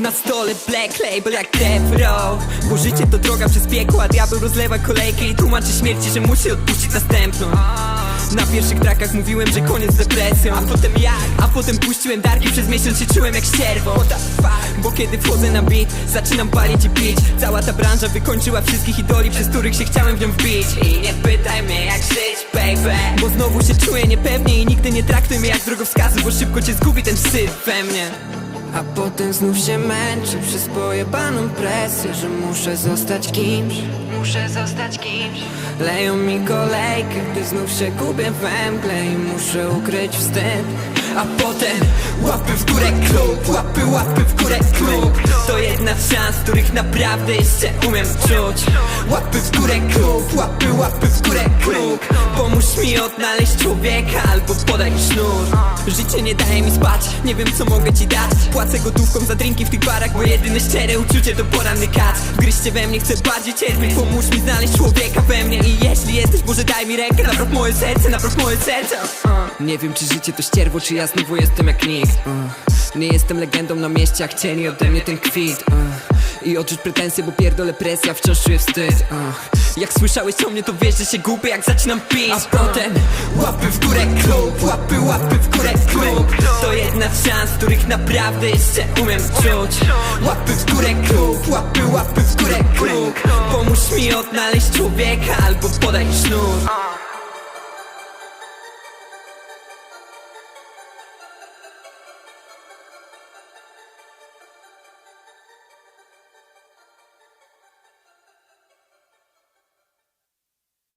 Na stole black label jak Death Row. Bo życie to droga przez piekło, a diabeł rozlewa kolejkę I tłumaczy śmierci, że musi odpuścić następną. Na pierwszych trakach mówiłem, że koniec z depresją. A potem jak? A potem puściłem darki, przez miesiąc się czułem jak ścierwo. Bo kiedy wchodzę na beat, zaczynam palić i pić. Cała ta branża wykończyła wszystkich idoli, przez których się chciałem w nią wbić. I nie pytaj mnie jak żyć, baby. Bo znowu się czuję niepewnie i nigdy nie traktuj mnie jak drogowskazy Bo szybko cię zgubi ten wstyd we mnie a potem znów się męczę przez pojebaną presję Że muszę zostać kimś. Muszę zostać kimś. Leją mi kolejkę, gdy znów się gubię we mgle I muszę ukryć wstyd A potem łapy w górę klub Łapy, łapy w górę klub. To jedna z szans, których naprawdę jeszcze umiem czuć. Łapy w górę klub Łapy, łapy w górę klub. Pomóż mi odnaleźć człowieka albo podaj sznur. Życie nie daje mi spać, nie wiem co mogę ci dać. Płacę gotówką za drinki w tych barach Bo jedyne szczere uczucie to poranny kac. Wgryźcie we mnie, chcę bardziej cierpieć. Pomóż mi znaleźć człowieka we mnie I jeśli jesteś, może daj mi rękę. Napraw moje serce, napraw moje serce. Nie wiem czy życie to ścierwo, czy ja znowu jestem jak nikt uh. Nie jestem legendą na mieście, jak chcieli ode mnie ten kwit uh. I odczuć pretensje, bo pierdolę presja, wciąż czuję wstyd uh. Jak słyszałeś o mnie, to wiesz, że się gubię, jak zaczynam pić A potem łapy w górę klub, łapy, łapy w górę klub To jedna z szans, których naprawdę jeszcze umiem czuć Łapy w górę klub, łapy, łapy w górę klub Pomóż mi odnaleźć człowieka albo podaj sznur